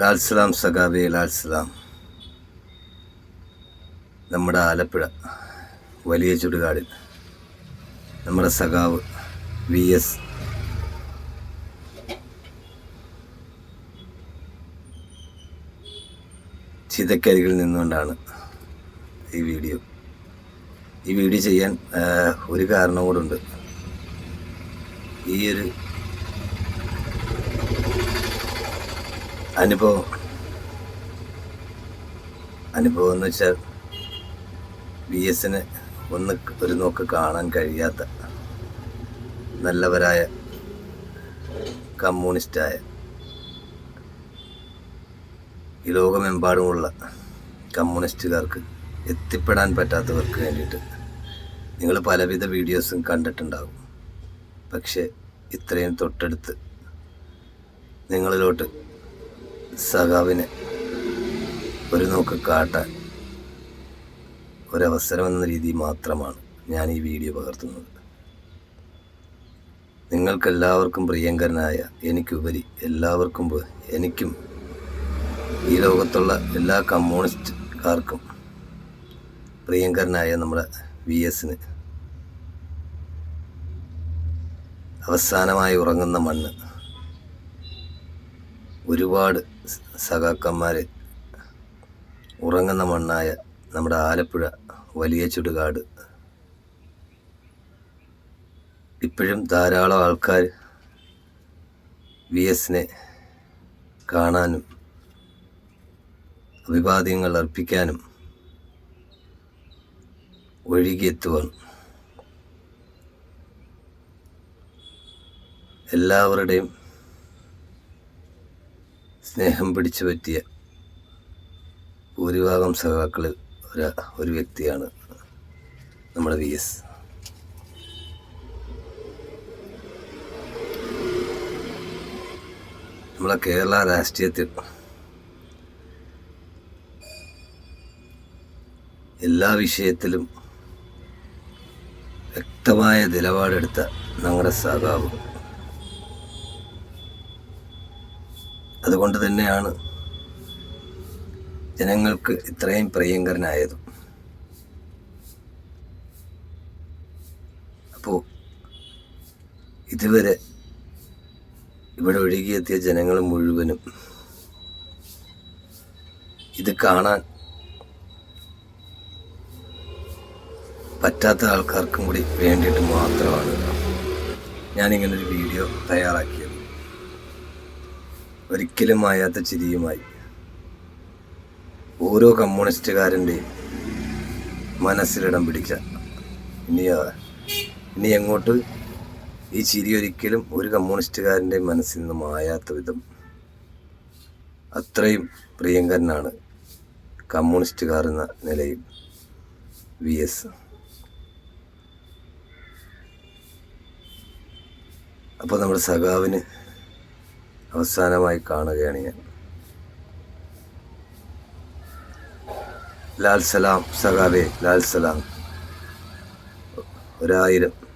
ലാൽസലാം സഖാബെ ലാൽസലാം. നമ്മുടെ ആലപ്പുഴ വലിയ ചുടുകാടിൽ നമ്മുടെ സഖാവ് വി എസ് ചിതക്കരികിൽ നിന്നുകൊണ്ടാണ് ഈ വീഡിയോ. ഈ വീഡിയോ ചെയ്യാൻ ഒരു കാരണം ഉണ്ട്. ഈ ഒരു അനുഭവം. അനുഭവം എന്ന് വെച്ചാൽ വി എസിന് ഒന്ന് ഒരു നോക്ക് കാണാൻ കഴിയാത്ത നല്ലവരായ കമ്മ്യൂണിസ്റ്റായ ഈ ലോകമെമ്പാടുമുള്ള കമ്മ്യൂണിസ്റ്റുകാർക്ക് എത്തിപ്പെടാൻ പറ്റാത്തവർക്ക് വേണ്ടിയിട്ട് നിങ്ങൾ പലവിധ വീഡിയോസും കണ്ടിട്ടുണ്ടാകും പക്ഷേ ഇത്രയും തൊട്ടടുത്ത് നിങ്ങളിലോട്ട് സഖാവിനെ ഒരു നോക്ക് കാട്ടാൻ ഒരവസരം എന്ന രീതി മാത്രമാണ് ഞാൻ ഈ വീഡിയോ പകർത്തുന്നത്. നിങ്ങൾക്കെല്ലാവർക്കും പ്രിയങ്കരനായ എനിക്കുപരി എല്ലാവർക്കും എനിക്കും ഈ ലോകത്തുള്ള എല്ലാ കമ്മ്യൂണിസ്റ്റുകാർക്കും പ്രിയങ്കരനായ നമ്മുടെ വി എസിന് അവസാനമായി ഉറങ്ങുന്ന മണ്ണ് ഒരുപാട് സഖാക്കന്മാർ ഉറങ്ങുന്ന മണ്ണായ നമ്മുടെ ആലപ്പുഴ വലിയ ചുടുകാട്. ഇപ്പോഴും ധാരാളം ആൾക്കാർ വി എസിനെ കാണാനും അഭിവാദ്യങ്ങൾ അർപ്പിക്കാനും ഒഴുകിയെത്തുവാണ്. എല്ലാവരുടെയും സ്നേഹം പിടിച്ചു പറ്റിയ ഭൂരിഭാഗം സഖാക്കളിൽ ഒരു ഒരു വ്യക്തിയാണ് നമ്മുടെ വി എസ് നമ്മളെ കേരള രാഷ്ട്രീയത്തിൽ എല്ലാ വിഷയത്തിലും വ്യക്തമായ നിലപാടെടുത്ത ഞങ്ങളുടെ സഖാവ് അതുകൊണ്ട് തന്നെയാണ് ജനങ്ങൾക്ക് ഇത്രയും പ്രിയങ്കരനായതും. അപ്പോൾ ഇതുവരെ ഇവിടെ ഒഴുകിയെത്തിയ ജനങ്ങൾ മുഴുവനും ഇത് കാണാൻ പറ്റാത്ത ആൾക്കാർക്കും കൂടി വേണ്ടിയിട്ട് മാത്രമാണ്. ഞാനിങ്ങനൊരു വീഡിയോ തയ്യാറാക്കിയത്. ഒരിക്കലും മായാത്ത ചിരിയുമായി. ഓരോ കമ്മ്യൂണിസ്റ്റുകാരന്റെയും മനസ്സിലിടം പിടിച്ച ഇനി ഇനി എങ്ങോട്ട്? ഈ ചിരി ഒരിക്കലും ഒരു കമ്മ്യൂണിസ്റ്റുകാരന്റെ മനസ്സിൽ നിന്ന് മായാത്ത വിധം അത്രയും പ്രിയങ്കരനാണ് കമ്മ്യൂണിസ്റ്റുകാർ എന്ന നിലയിൽ വി എസ്. അപ്പോൾ നമ്മുടെ സഖാവിന് അവസാനമായി കാണുകയാണ് ഞാൻ. ലാൽ സലാം സഖാവേ ലാൽ സലാം. ഒരായിരം.